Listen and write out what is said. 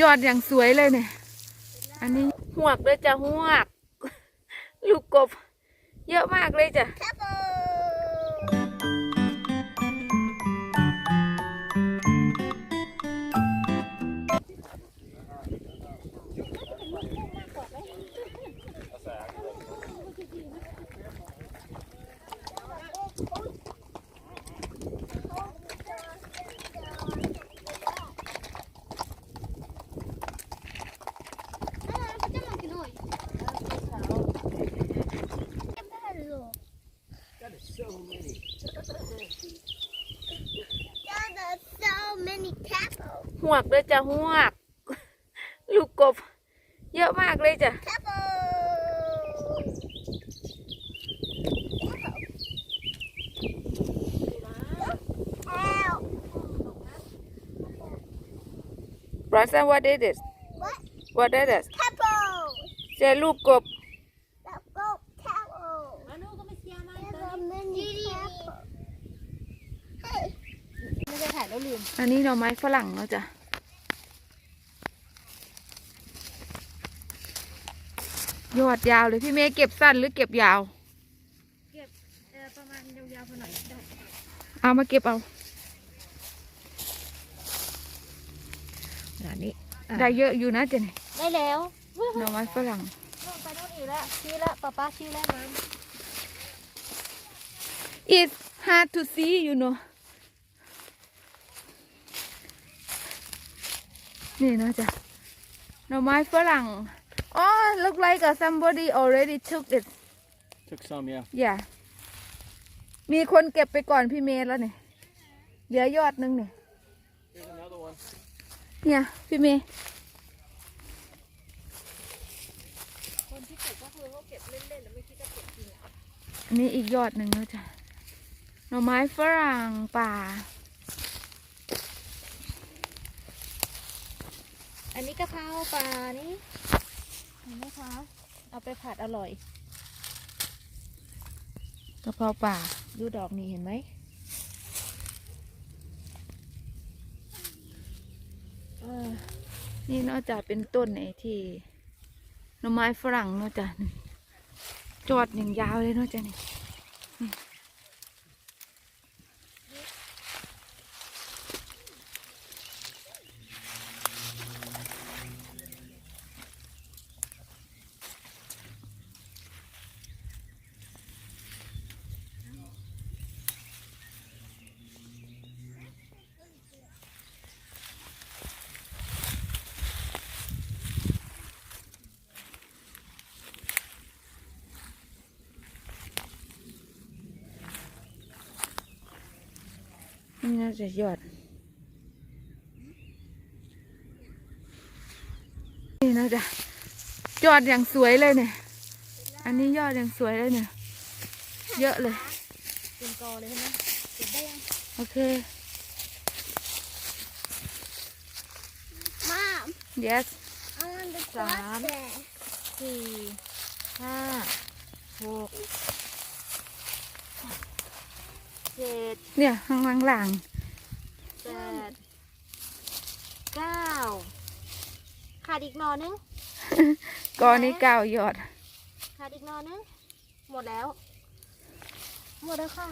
จอดอย่างสวยเลยเนี่ย อันนี้หวกเลยจ้ะหวก ลูกกบ เยอะมากเลยจ้ะ หวกเลยจ้ะหวก ลูกกบ เยอะมากเลยจ้ะ Capos. Ow. Bronson what is this What? what is this Capos. เจอลูกกบ Let's go capos. So many capos. Hey. ไม่ได้ถ่ายแล้วลืมอันนี้หน่อไม้ฝรั่งเนาะจ้ะ ยอดยาวเลยพี่เมย์เก็บสั้นหรือเก็บยาว เก็บเออประมาณยาวๆพอหน่อยได้เอามาเก็บเอาอันนี้ได้เยอะอยู่นะเจนได้แล้วหน่อไม้ฝรั่งลงไปนู่นอีกแล้วชี้แล้วป้าป้าชี้แล้วน้ It's hard to see you know นี่นะจ๊ะหน่อไม้ฝรั่ง อ๋อ look like uh, somebody already took it Took some, yeah. yeah มีคนเก็บไปก่อนพี่เมย์แล้วเนี่ยเหลือยอดนึงเนี่ย Here's another one. เนี่ย พี่เมย์ำคนที่เก็บก็คือเขาเก็บเล่นๆแล้วไม่คิดจะเก็บจริงอะอันนี้อีกยอดหนึ่งแล้วจ้ะหน่อไม้ฝรั่งป่า อันนี้กะเพราปลานี่ เห็นไหมคะ เอาไปผัดอร่อยกระเพราป่าดูดอกนี่เห็นไหมนี่นอกจากเป็นต้นไอ้ที่หน่อไม้ฝรั่งนอกจากจอดอย่างยาวเลยนอกจากนี่ นี่นี่น่าจะยอด นี่นะจ๊ะจอดอย่างสวยเลยเนี่ย อันนี้ยอดอย่างสวยเลยเนี่ย เยอะเลยเป็นกอเลยใช่ไหมเก็บได้ยังโอเค Mom, yes I want the Sam. plastic. สี่ห้าหกเจ็ ดเนี่ยข้างล่างหลังแปดเก้าขาดอีกหนอนึงกอนี้เก้ายอดขาดอีกหนอนึงหมดแล้ว หมดแล้วค่ะ